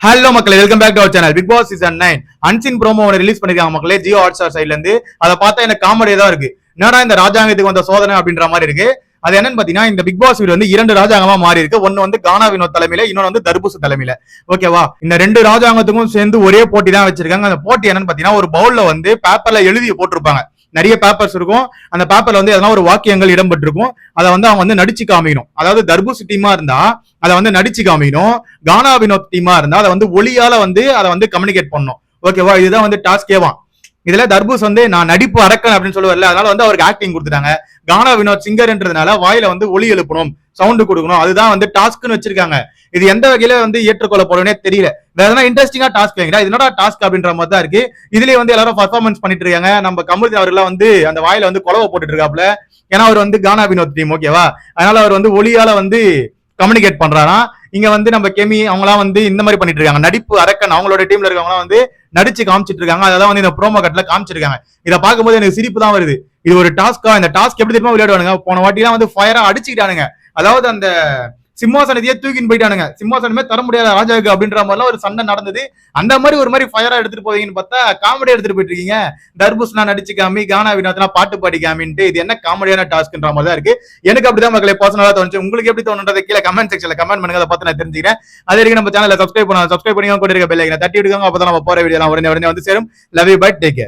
Hello மக்களே welcome back to our channel Bigg Boss season nine unseen promo ஒன்று release பண்ணிருக்காங்க மக்களே Jio hot star சைட்ல இருந்து. அதை பார்த்தா எனக்கு காமெடி தான் இருக்கு. என்னடா இந்த ராஜாங்கத்துக்கு வந்த சோதனை அப்படின்ற மாதிரி இருக்கு. அது என்னன்னு பாத்தீங்கன்னா இந்த பிக் பாஸ் வீடு வந்து இரண்டு ராஜாங்கமா மாறி இருக்கு. ஒன்னு வந்து கானா வினோத் தலைமையில இன்னொன்னு வந்து தர்பூசு தலைமையில. ஓகேவா இந்த ரெண்டு ராஜாங்கத்துக்கும் சேர்ந்து ஒரே போட்டி தான் வச்சிருக்காங்க. அந்த போட்டி என்னன்னு பாத்தீங்கன்னா ஒரு பவுல்ல வந்து பேப்பர்ல எழுதி போட்டிருப்பாங்க. நிறைய பேப்பர்ஸ் இருக்கும். அந்த பேப்பர்ல வந்து எதனா ஒரு வாக்கியங்கள் இடம்பெற்றிருக்கும். அதை வந்து அவங்க வந்து நடிச்சு காமிக்கணும். அதாவது தர்பூசி டீமா இருந்தா அதை வந்து நடிச்சு காமிக்கணும். கானா வினோத் டீமா இருந்தா அதை வந்து ஒளியால வந்து அதை வந்து கம்யூனிகேட் பண்ணணும். ஓகேவா இதுதான் வந்து டாஸ்கேவா இதுல தர்பூஸ் வந்து நான் நடிப்பு அரக்கன் அப்படின்னு சொல்லுவார்ல அதனால வந்து அவருக்கு ஆக்டிங் கொடுத்துட்டாங்க. கானா வினோத் சிங்கர்ன்றதுனால வாயில வந்து ஒளி எழுப்பணும் சவுண்டு கொடுக்கணும். அதுதான் வந்து டாஸ்க்னு வச்சிருக்காங்க. இது எந்த வகையில வந்து ஏற்றுக்கொள்ளப்படும்னே தெரியல. வேற எதனா இன்ட்ரெஸ்டிங்கா டாஸ்க் வைங்களா? என்னடா டாஸ்க் அப்படின்ற மாதிரி தான் இருக்கு. இதுலயே வந்து எல்லாரும் பர்ஃபார்மன்ஸ் பண்ணிட்டு இருக்காங்க. நம்ம கமல் அவர்லாம் வந்து அந்த வாயில வந்து குலவை போட்டுட்டு இருக்காப்ல ஏன்னா அவர் வந்து கானா வினோத் டீம் ஓகேவா அதனால அவர் வந்து ஒளியால வந்து கம்யூனிகேட் பண்றாராம். இங்க வந்து நம்ம கெமி அவங்களாம் வந்து இந்த மாதிரி பண்ணிட்டு இருக்காங்க. நடிப்பு அரக்கன் அவங்களோட டீம்ல இருக்கவங்களாம் வந்து நடிச்சு காமிச்சிட்டு இருக்காங்க அதான் வந்து இந்த ப்ரோமோ கட்ல காமிச்சிருக்காங்க. இதை பார்க்கும்போது எனக்கு சிரிப்பு தான் வருது. இது ஒரு டாஸ்கா இந்த டாஸ்க் எப்படி திரும்ப விளையாடுவானுங்க? போன வாட்டிலாம் வந்து ஃபயரா அடிச்சுக்கிட்டானுங்க. அதாவது அந்த சிம்மாசனத்தையே தூக்கின்னு போயிட்டானுங்க. சிம்மாசனமே தர முடியாத ராஜாவுக்கு அப்படின்ற மாதிரிலாம் ஒரு சண்டை நடந்தது. அந்த மாதிரி ஒரு மாதிரி ஃபயரா எடுத்துட்டு போவீங்கன்னு பார்த்தா காமெடி எடுத்துட்டு போயிட்டு இருக்கீங்க தர்பூஸ்னா நடிச்சு காமி கானா வினோத்னா பாட்டு பாடி காமின்ட்டு இது என்ன காமெடியான டாஸ்க்ன்ற மாதிரி தான் இருக்கு. எனக்கு அப்படிதான் மக்களை பர்சனலா தோணுச்சு. உங்களுக்கு எப்படி தோணுன்றதை கீழே கமெண்ட் செக்ஷன்ல கமெண்ட் பண்ணுங்க. அதை பார்த்து நான் தெரிஞ்சுக்கிறேன். அதே வரைக்கும் நம்ம சேனலை சப்ஸ்கிரைப் பண்ணுவோம் சப்ஸ்கிரைப் பண்ணி கூட இருக்க பெல் தட்டி விடுங்க. அப்பதான் நம்ம போற வீடியோ உடனே உடனே வந்து சேரும். Love you but take